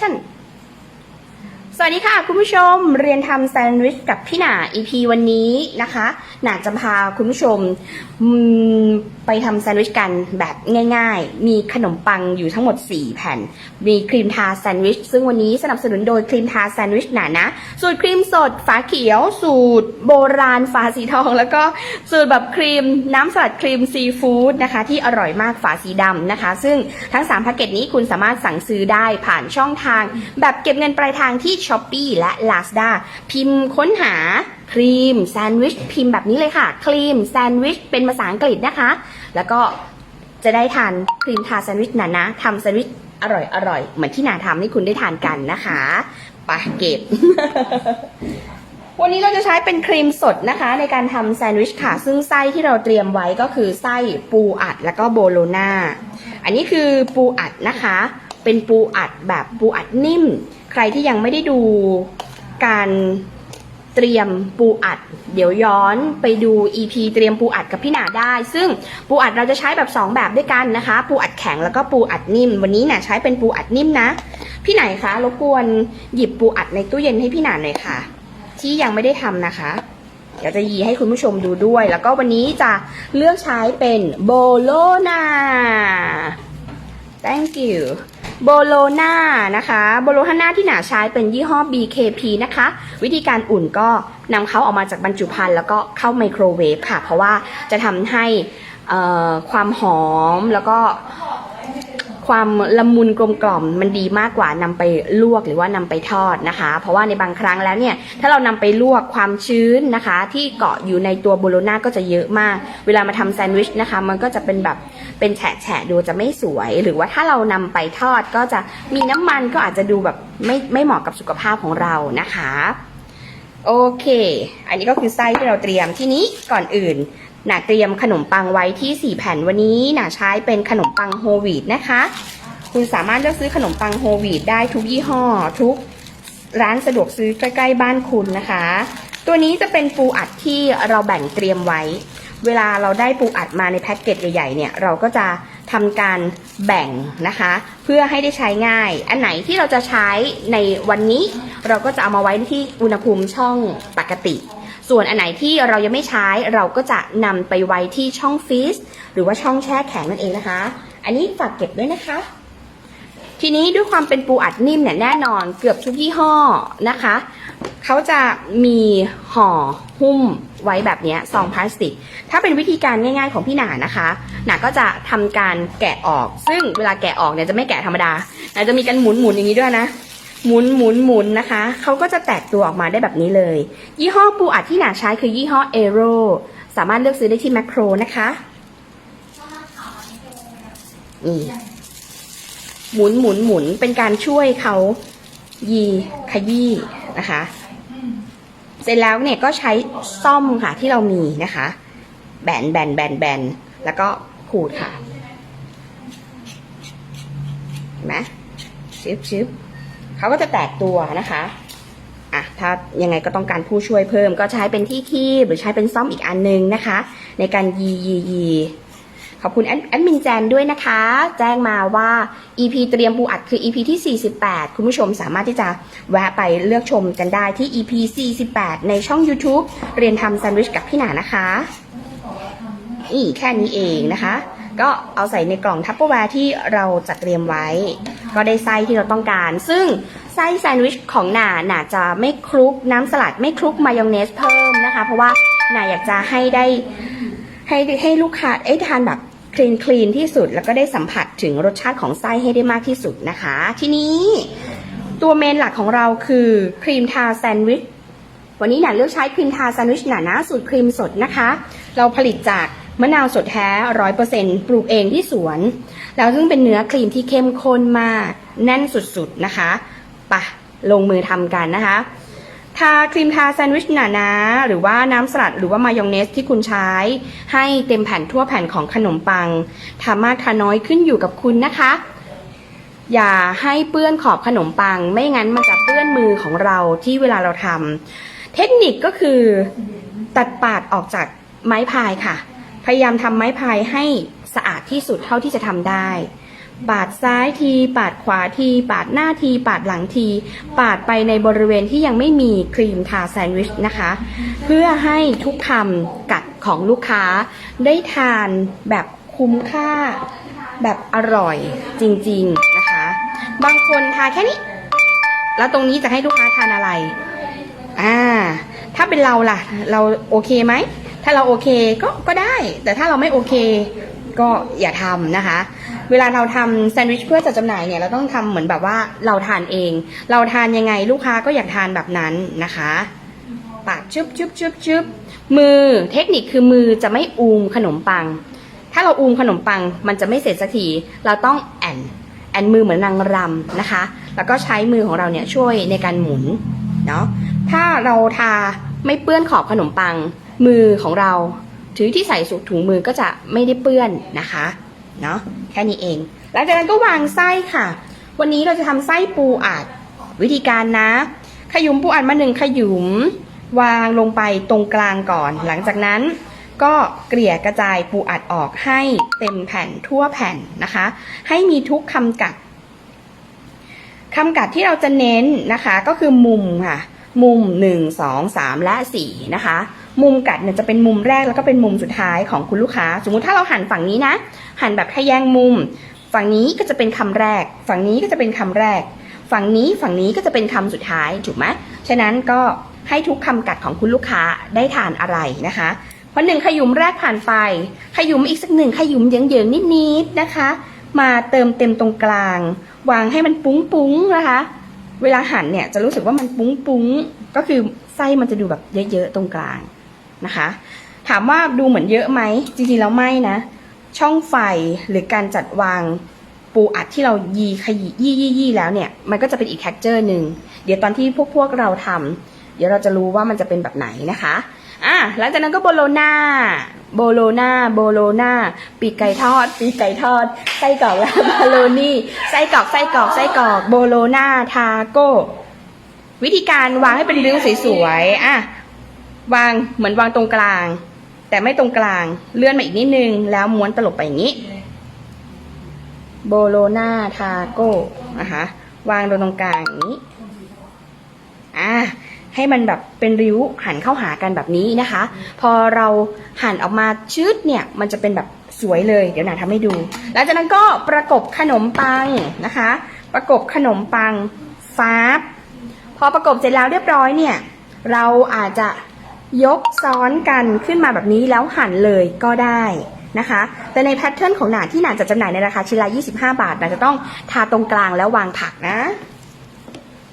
ชั่น สวัสดีค่ะ คุณผู้ชมเรียนทำแซนด์วิชกับพี่หนา EP วันนี้นะคะ หนาจะพาคุณผู้ชมไปทำแซนด์วิชกันแบบง่าย ๆ มีขนมปังอยู่ทั้งหมด 4 แผ่น มีครีมทาแซนด์วิช ซึ่งวันนี้สนับสนุนโดยครีมทาแซนด์วิชหนานะ สูตรครีมสดฝาเขียว สูตรโบราณฝาสีทอง แล้วก็สูตรแบบครีมน้ำสลัดครีมซีฟู้ดนะคะ ที่อร่อยมากฝาสีดำนะคะ ซึ่งทั้ง3แพ็กเกจนี้คุณสามารถสั่งซื้อได้ผ่านช่องทาง แบบเก็บเงินปลายทางที่ s h อ p e e และ Lazada พิมพ์ค้นหาครีมแซนด์วิชพิมพ์แบบนี้เลยค่ะ ครีมแซนด์วิชเป็นภาษาอังกฤษนะคะ แล้วก็จะได้ทานครีมทาแซนด์วิชนานะทำแซนด์วิชอร่อยอร่อยเหมือนที่นาทำให้คุณได้ทานกันนะคะไปเก็บ วันนี้เราจะใช้เป็นครีมสดนะคะ ในการทำแซนด์วิชค่ะ ซึ่งไส้ที่เราเตรียมไว้ก็คือไส้ปูอัดแล้วก็โบโลนาอันนี้คือปูอัดนะคะ เป็นปูอัดแบบปูอัดนิ่ม ใครที่ยังไม่ได้ดูการเตรียมปูอัด เดี๋ยวย้อนไปดู EP เตรียมปูอัดกับพี่หนาได้ ซึ่งปูอัดเราจะใช้แบบ 2 แบบด้วยกันนะคะ ปูอัดแข็งแล้วก็ปูอัดนิ่ม วันนี้เนี่ยใช้เป็นปูอัดนิ่มนะ พี่ไหนคะรบกวนหยิบปูอัดในตู้เย็นให้พี่หนาหน่อยค่ะ ที่ยังไม่ได้ทำนะคะ เดี๋ยวจะยีให้คุณผู้ชมดูด้วย แล้วก็วันนี้จะเลือกใช้เป็นโบโลนา thank you โบโลนานะคะโบโลฮาน่าที่หนาใช้เป็นยี่ห้อ BKP นะคะ วิธีการอุ่นก็นำเขาออกมาจากบรรจุภัณฑ์แล้วก็เข้าไมโครเวฟค่ะ เพราะว่าจะทำให้ความหอมแล้วก็ ความละมุนกลมกล่อมมันดีมากกว่านำไปลวกหรือว่านำไปทอดนะคะ เพราะว่าในบางครั้งแล้วเนี่ยถ้าเรานำไปลวกความชื้นนะคะ ที่เกาะอยู่ในตัวโบโลน่าก็จะเยอะมาก เวลามาทำแซนด์วิชนะคะ มันก็จะเป็นแบบเป็นแฉะๆดูจะไม่สวย หรือว่าถ้าเรานำไปทอดก็จะมีน้ำมันก็อาจจะดูแบบไม่ไม่เหมาะกับสุขภาพของเรานะคะโอเค อันนี้ก็คือไส้ที่เราเตรียมที่นี้ก่อนอื่น หนาเตรียมขนมปังไว้ที่ 4 แผ่นวันนี้หนาใช้เป็นขนมปังโฮลวีตนะคะ คุณสามารถเลือกซื้อขนมปังโฮลวีตได้ทุกยี่ห้อ ทุกร้านสะดวกซื้อใกล้ๆบ้านคุณนะคะ ตัวนี้จะเป็นปูอัดที่เราแบ่งเตรียมไว้ เวลาเราได้ปูอัดมาในแพ็กเกจใหญ่ๆเนี่ยเราก็จะทำการแบ่งนะคะ เพื่อให้ได้ใช้ง่าย อันไหนที่เราจะใช้ในวันนี้ เราก็จะเอามาไว้ที่อุณหภูมิช่องปกติ ส่วนอันไหนที่เรายังไม่ใช้เราก็จะนำไปไว้ที่ช่องฟรีซหรือว่าช่องแช่แข็งนั่นเองนะคะ อันนี้ฝากเก็บด้วยนะคะ ทีนี้ด้วยความเป็นปูอัดนิ่มเนี่ยแน่นอนเกือบทุกยี่ห้อนะคะเขาจะมีห่อหุ้มไว้แบบนี้ซองพลาสติก ถ้าเป็นวิธีการง่ายๆของพี่หนานะคะ หนาก็จะทำการแกะออก ซึ่งเวลาแกะออกเนี่ยจะไม่แกะธรรมดาหนาจะมีการหมุนๆอย่างนี้ด้วยนะ หมุนหมุนหมุนนะคะ เขาก็จะแตกตัวออกมาได้แบบนี้เลย ยี่ห้อปูอัดที่หนาใช้คือยี่ห้อเอโรสามารถเลือกซื้อได้ที่แมคโครนะคะนี่หมุนหมุนหมุนเป็นการช่วยเขายีขยี้นะคะ เสร็จแล้วเนี่ยก็ใช้ซ่อมค่ะที่เรามีนะคะ แบนแบนแบนแบนแล้วก็ขูดค่ะเห็นไหมชึบชึบ เขาก็จะแตกตัวนะคะอะถ้ายังไงก็ต้องการผู้ช่วยเพิ่มก็ใช้เป็นที่คีบหรือใช้เป็นซ่อมอีกอันนึงนะคะ ในการยียียีขอบคุณแอดแอดมินแจนด้วยนะคะ แจ้งมาว่า EP เตรียมปูอัดคือ EP ที่ 48 คุณผู้ชมสามารถที่จะแวะไปเลือกชมกันได้ที่ EP 48 ในช่อง YouTube เรียนทำแซนด์วิชกับพี่หนานะคะนี่แค่นี้เองนะคะ ก็เอาใส่ในกล่องทัพเปอร์แวร์ที่เราจัดเตรียมไว้ ก็ได้ไส้ที่เราต้องการ ซึ่งไส้แซนด์วิชของหนาหนาจะไม่คลุกน้ำสลัดไม่คลุกมายองเนสเพิ่มนะคะ เพราะว่าหนาอยากจะให้ได้ให้ให้ลูกค้าเอ้ทานแบบคลีนคลีนที่สุด แล้วก็ได้สัมผัสถึงรสชาติของไส้ให้ได้มากที่สุดนะคะ ทีนี้ตัวเมนหลักของเราคือครีมทาแซนด์วิชวันนี้หนาเลือกใช้ครีมทาแซนด์วิชหนานะสูตรครีมสดนะคะ เราผลิตจาก มะนาวสดแท้ร้อยเปอร์เซ็นปลูกเองที่สวน แล้วซึ่งเป็นเนื้อครีมที่เข้มข้นมากแน่นสุดๆนะคะปะลงมือทำกันนะคะ ทาครีมทาแซนด์วิชหนานะหรือว่าน้ำสลัดหรือว่ามายองเนสที่คุณใช้ ให้เต็มแผ่นทั่วแผ่นของขนมปังทามากทาน้อยขึ้นอยู่กับคุณนะคะ อย่าให้เปื้อนขอบขนมปัง ไม่งั้นมันจะเปื้อนมือของเราที่เวลาเราทำเทคนิคก็คือตัดปาดออกจากไม้พายค่ะ พยายามทำไม้พายให้สะอาดที่สุดเท่าที่จะทำได้ ปาดซ้ายที ปาดขวาที ปาดหน้าที ปาดหลังที ปาดไปในบริเวณที่ยังไม่มีครีมทาแซนด์วิชนะคะ เพื่อให้ทุกคำกัดของลูกค้า ได้ทานแบบคุ้มค่า แบบอร่อยจริงๆนะคะ บางคนทาแค่นี้ แล้วตรงนี้จะให้ลูกค้าทานอะไร อ่า ถ้าเป็นเราล่ะ เราโอเคไหม ถ้าเราโอเคก็ก็ได้ แต่ถ้าเราไม่โอเคก็อย่าทำนะคะ เวลาเราทำแซนด์วิชเพื่อจะจำหน่ายเนี่ยเราต้องทำเหมือนแบบว่าเราทานเอง เราทานยังไงลูกค้าก็อยากทานแบบนั้นนะคะ ปาดชึบชึบชึบชึบมือเทคนิคคือมือจะไม่อูมขนมปัง ถ้าเราอูมขนมปังมันจะไม่เสร็จสักทีเราต้องแอนแอนมือเหมือนนางรำนะคะ แล้วก็ใช้มือของเราเนี่ยช่วยในการหมุนเนาะถ้าเราทาไม่เปื้อนขอบขนมปัง มือของเราถือที่ใส่สุถุงมือก็จะไม่ได้เปื้อนนะคะเนาะแค่นี้เอง หลังจากนั้นก็วางไส้ค่ะ วันนี้เราจะทำไส้ปูอัดวิธีการนะ ขยุมปูอัดมาหนึ่งขยุม วางลงไปตรงกลางก่อน หลังจากนั้นก็เกลี่ยกระจายปูอัดออกให้เต็มแผ่นทั่วแผ่นนะคะ ให้มีทุกคำกัดคำกัดที่เราจะเน้นนะคะก็คือมุมค่ะ มุม 1 2 3 และ 4 นะคะ มุมกัดเนี่ยจะเป็นมุมแรกแล้วก็เป็นมุมสุดท้ายของคุณลูกค้า สมมุติถ้าเราหันฝั่งนี้นะ หันแบบทะแยงมุม ฝั่งนี้ก็จะเป็นคำแรก ฝั่งนี้ก็จะเป็นคำแรก ฝั่งนี้ฝั่งนี้ก็จะเป็นคำสุดท้ายถูกไหมฉะนั้นก็ให้ทุกคำกัดของคุณลูกค้าได้ทานอะไรนะคะพอหนึ่งขยุมแรกผ่านไป ขยุมอีกสักหนึ่งขยุมเยิงๆนิดๆนะคะ มาเติมเต็มตรงกลาง วางให้มันปุ้งๆนะคะ เวลาหั่นเนี่ยจะรู้สึกว่ามันปุ้งๆก็คือไส้มันจะดูแบบเยอะๆตรงกลาง นะคะ ถามว่าดูเหมือนเยอะไหมจริงๆแล้วไม่นะ ช่องไฟหรือการจัดวางปูอัดที่เรายีขยี้ยี่ยี่ยี่แล้วเนี่ย มันก็จะเป็นอีกแท็กเจอร์หนึ่งเดี๋ยวตอนที่พวกพวกเราทำเดี๋ยวเราจะรู้ว่ามันจะเป็นแบบไหนนะคะอะหลังจากนั้นก็โบโลนาโบโลนาโบโลนาปีกไก่ทอด ปีกไก่ทอด ไส้กรอกและบาโลนี่ ไส้กรอก ไส้กรอก ไส้กรอก โบโลนาทาโก้ วิธีการวางให้เป็นริ้วสวยๆ อะ วางเหมือนวางตรงกลาง แต่ไม่ตรงกลางเลื่อนมาอีกนิดนึง แล้วม้วนตลบไปอย่างนี้โบโลนาทาโก้นะคะวางตรงกลางอย่างนี้อะให้มันแบบเป็นริ้วหันเข้าหากันแบบนี้นะคะ พอเราหันออกมาชืดเนี่ย มันจะเป็นแบบสวยเลย เดี๋ยวหนาทำให้ดู หลังจากนั้นก็ประกบขนมปังนะคะ ประกบขนมปังฟาบพอประกบเสร็จแล้วเรียบร้อยเนี่ย เราอาจจะ ยกซ้อนกันขึ้นมาแบบนี้แล้วหั่นเลยก็ได้นะคะ แต่ในแพทเทิร์นของหนาที่หนาจะจำหน่ายในราคาชิ้นละ25 บาทหนาจะต้องทาตรงกลางแล้ววางผักนะ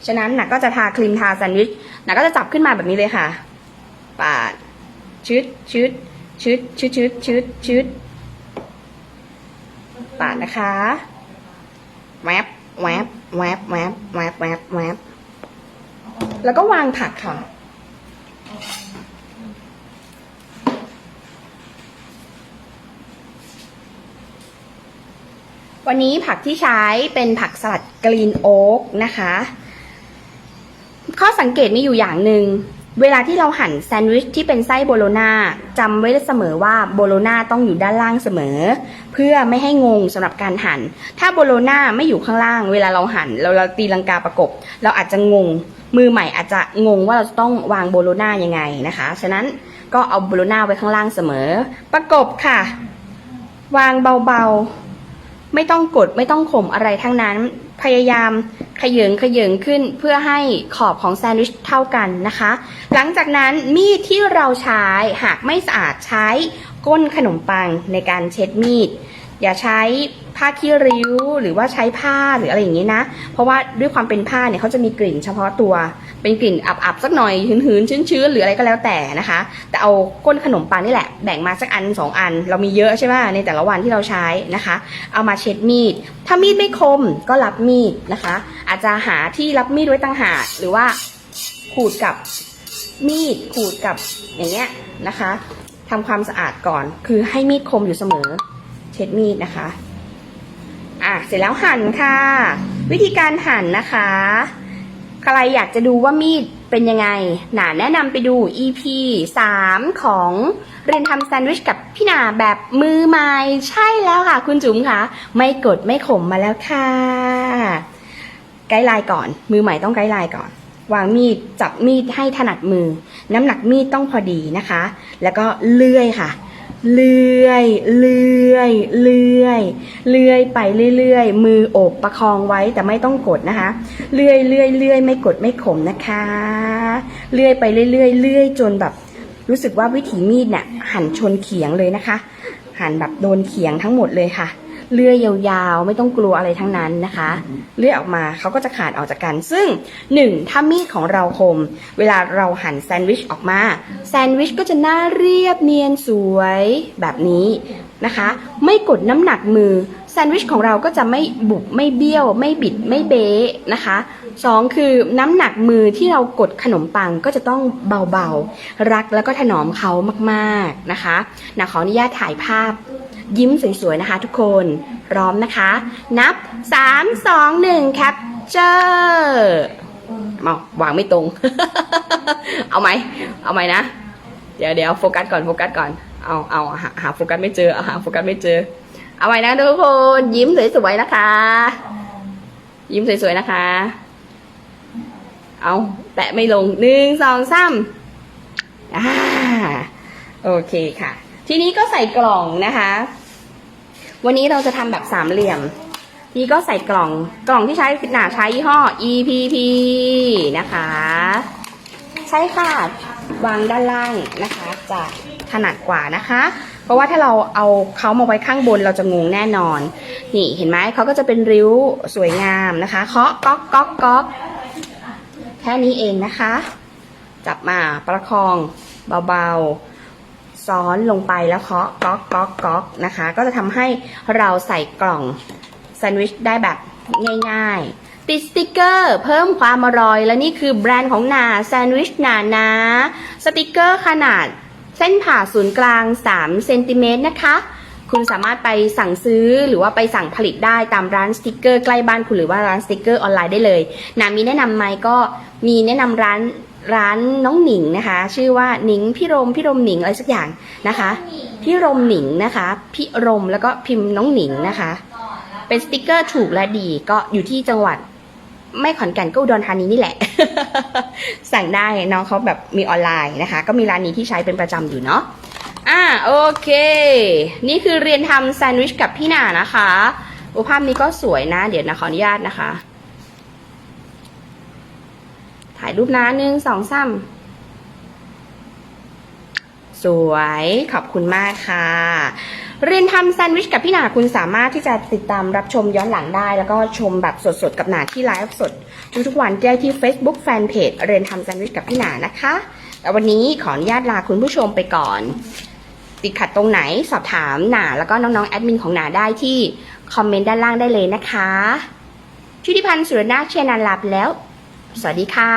ฉะนั้นหนาก็จะทาครีมทาแซนด์วิชหนาก็จะจับขึ้นมาแบบนี้เลยค่ะ ปาดชืดชืดชืดชืดชืดชืดชืดปาดนะคะแวบแวบแวบแวบแวบแวบแวบแล้วก็วางผักค่ะ วันนี้ผักที่ใช้เป็นผักสลัดกรีนโอ๊กนะคะ ข้อสังเกตมีอยู่อย่างหนึ่ง เวลาที่เราหั่นแซนด์วิชที่เป็นไส้โบโลนาจำไว้เสมอว่าโบโลนาต้องอยู่ด้านล่างเสมอ เพื่อไม่ให้งงสำหรับการหั่น ถ้าโบโลนาไม่อยู่ข้างล่าง เวลาเราหั่นเราเราตีลังกาประกบ เราอาจจะงง มือใหม่อาจจะงงว่าเราจะต้องวางโบโลนายังไงนะคะ ฉะนั้นก็เอาโบโลนาไว้ข้างล่างเสมอ ประกบค่ะ วางเบาๆ ไม่ต้องกดไม่ต้องข่มอะไรทั้งนั้น พยายามขยิงขยิงขึ้นเพื่อให้ขอบของแซนด์วิชเท่ากันนะคะ หลังจากนั้นมีดที่เราใช้หากไม่สะอาดใช้ก้นขนมปังในการเช็ดมีด อย่าใช้ผ้าขี้ริ้วหรือว่าใช้ผ้าหรืออะไรอย่างนี้นะ เพราะว่าด้วยความเป็นผ้าเนี่ยเขาจะมีกลิ่นเฉพาะตัว เป็นกลิ่นอับๆสักหน่อยหืนๆชื้นๆหรืออะไรก็แล้วแต่นะคะ แต่เอาก้นขนมปังนี่แหละแบ่งมาสักอันสองอัน เรามีเยอะใช่ไหมในแต่ละวันที่เราใช้นะคะ เอามาเช็ดมีด ถ้ามีดไม่คมก็รับมีดนะคะ อาจจะหาที่รับมีดไว้ต่างหากหรือว่าขูดกับมีดขูดกับอย่างเงี้ยนะคะทำความสะอาดก่อน คือให้มีดคมอยู่เสมอ เช็ดมีดนะคะอะเสร็จแล้วหั่นค่ะ วิธีการหั่นนะคะ ใครอยากจะดูว่ามีดเป็นยังไงหนาแนะนำไปดู EP 3 ของเรียนทำแซนด์วิชกับพี่หนาแบบมือใหม่ใช่แล้วค่ะ คุณจุ๋มค่ะไม่กดไม่ขมมาแล้วค่ะ ไกด์ไลน์ก่อน มือใหม่ต้องไกด์ไลน์ก่อน วางมีดจับมีดให้ถนัดมือ น้ำหนักมีดต้องพอดีนะคะ แล้วก็เลื่อยค่ะ เลื่อยเลื่อยเลื่อยเลื่อยไปเรื่อยๆ มือโอบประคองไว้แต่ไม่ต้องกดนะคะ เลื่อยเลื่อยเลื่อยไม่กดไม่ขมนะคะ เลื่อยไปเรื่อยๆเลื่อยจนแบบ รู้สึกว่าวิถีมีดเนี่ยหันชนเขียงเลยนะคะ หันแบบโดนเขียงทั้งหมดเลยค่ะ เลื่อยยาวๆ ไม่ต้องกลัวอะไรทั้งนั้นนะคะ เลื่อยออกมาเขาก็จะขาดออกจากกัน ซึ่งหนึ่งถ้ามีดของเราคม เวลาเราหั่นแซนด์วิชออกมาแซนด์วิชก็จะน่าเรียบเนียนสวยแบบนี้นะคะ ไม่กดน้ำหนักมือแซนด์วิชของเราก็จะไม่บุบไม่เบี้ยว ไม่บิดไม่เบ๊ะนะคะสองคือน้ำหนักมือที่เรากดขนมปังก็จะต้องเบาๆ รักแล้วก็ถนอมเขามากๆนะคะนะขออนุญาตถ่ายภาพ ยิ้มสวยๆนะคะทุกคน พร้อมนะคะ นับ 3 2 1แคปเจอร์มาวางไม่ตรง เอาไหม เอาไหมนะ เดี๋ยวเดี๋ยวโฟกัสก่อนโฟกัสก่อน เอาเอาหาหาโฟกัสไม่เจอเอาหาโฟกัสไม่เจอ เอาไว้นะทุกคน ยิ้มสวยๆนะคะ ยิ้มสวยๆนะคะ เอาแตะไม่ลงหนึ่งสองสามอ่าโอเคค่ะ ทีนี้ก็ใส่กล่องนะคะ วันนี้เราจะทำแบบสามเหลี่ยม นี้ก็ใส่กล่องกล่องที่ใช้หนาใช้ยี่ห้อ EPP นะคะ ใช่ค่ะวางด้านล่างนะคะ จะถนัดกว่านะคะ เพราะว่าถ้าเราเอาเขามาไว้ข้างบนเราจะงงแน่นอน นี่เห็นไหมเขาก็จะเป็นริ้วสวยงามนะคะเคาะก๊อกก๊อกก๊อกแค่นี้เองนะคะ จับมาประคองเบาๆ ซ้อนลงไปแล้วเคาะก๊อกก๊อกก๊อกนะคะ ก็จะทำให้เราใส่กล่องแซนด์วิชได้แบบง่ายๆ ติดสติกเกอร์ เพิ่มความอร่อย และนี่คือแบรนด์ของนาแซนด์วิชนานะสติกเกอร์ขนาดเส้นผ่าศูนย์กลาง 3 เซนติเมตรนะคะคุณสามารถไปสั่งซื้อหรือว่าไปสั่งผลิตได้ตามร้านสติกเกอร์ใกล้บ้านคุณหรือว่าร้านสติกเกอร์ออนไลน์ได้เลยนามีแนะนำไหมก็มีแนะนำร้าน ร้านน้องหนิงนะคะ ชื่อว่าหนิงพี่รมพี่รมหนิงอะไรสักอย่างนะคะพี่รมหนิงนะคะพี่รมแล้วก็พิมพ์น้องหนิงนะคะ เป็นสติกเกอร์ถูกและดีก็อยู่ที่จังหวัดไม่ขอนแก่นก็อุดรธานีนี่แหละ สั่งได้น้องเขาแบบมีออนไลน์นะคะ ก็มีร้านนี้ที่ใช้เป็นประจำอยู่เนาะอ่าโอเค นี่คือเรียนทำแซนด์วิชกับพี่หนานะคะโอ้ภาพนี้ก็สวยนะ เดี๋ยวนะขออนุญาตนะคะ ถ่ายรูปนะหนึ่งสองสามสวยขอบคุณมากค่ะ เรียนทำแซนด์วิชกับพี่หนาคุณสามารถที่จะติดตามรับชมย้อนหลังได้ แล้วก็ชมแบบสดๆ กับหนาที่ไลฟ์สดทุกๆวันได้ที่ Facebook Fanpage เรียนทำแซนด์วิชกับพี่หนานะคะ แต่วันนี้ขออนุญาตลาคุณผู้ชมไปก่อน ติดขัดตรงไหนสอบถามหนาแล้วก็น้องๆแอดมินของหนาได้ที่คอมเมนต์ด้านล่างได้เลยนะคะชุติพันธ์สุรนาเชนันลาไปแล้ว สวัสดีค่ะ